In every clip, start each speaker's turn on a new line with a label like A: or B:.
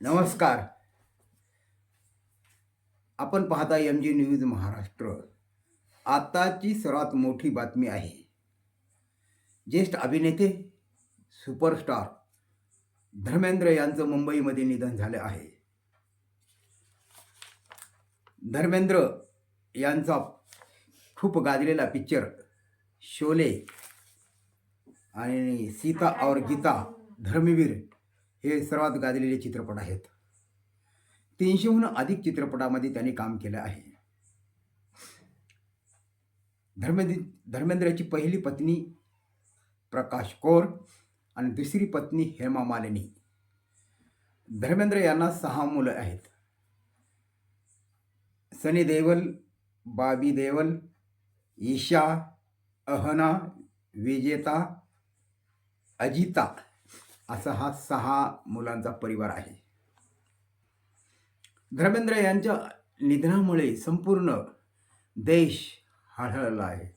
A: नमस्कार. आपण पाहता एम जी न्यूज महाराष्ट्र. आताची सर्वात मोठी बातमी आहे. ज्येष्ठ अभिनेते सुपरस्टार धर्मेंद्र यांचं मुंबईमध्ये निधन झालं आहे. धर्मेंद्र यांचा खूप गाजलेला पिक्चर शोले आणि सीता और गीता धर्मवीर हे सर्वात गाजलेले चित्रपट आहेत. तीनशेहून अधिक चित्रपटामध्ये त्यांनी काम केलं आहे. धर्मेंद्र धर्मेंद्रची पहिली पत्नी प्रकाश कौर आणि दुसरी पत्नी हेमा मालिनी. धर्मेंद्र यांना सहा मुलं आहेत. सनी देवल बाबी देवल ईशा अहना विजेता अजिता असा हा सहा मुलांचा परिवार आहे. धर्मेंद्र यांच्या निधनामुळे संपूर्ण देश हळहळला आहे.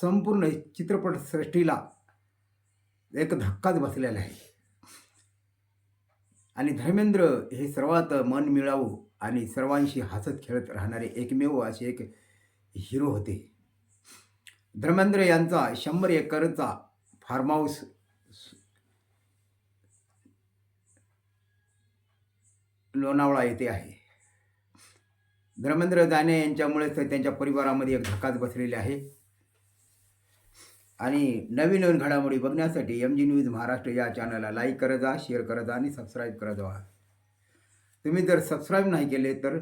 A: संपूर्ण चित्रपटसृष्टीला एक धक्काच बसलेला आहे. आणि धर्मेंद्र हे सर्वात मन मिळावू आणि सर्वांशी हसत खेळत राहणारे एकमेव असे एक हिरो होते. धर्मेंद्र यांचा शंभर एकरचा फार्म हाऊस लोणावळा येथे आहे. धर्मेंद्र दाने यांच्यामुळे तर त्यांच्या परिवारामध्ये एक धक्काच बसलेली आहे. आणि नवीन नवीन घडामोडी बघण्यासाठी एम जी न्यूज महाराष्ट्र या चॅनलला लाईक करत जा शेअर करत जा आणि सबस्क्राईब करत जा. तुम्ही जर सबस्क्राईब नाही केले तर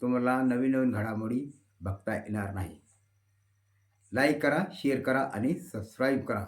A: तुम्हाला नवीन नवीन घडामोडी बघता येणार नाही. लाईक करा शेअर करा आणि सबस्क्राईब करा.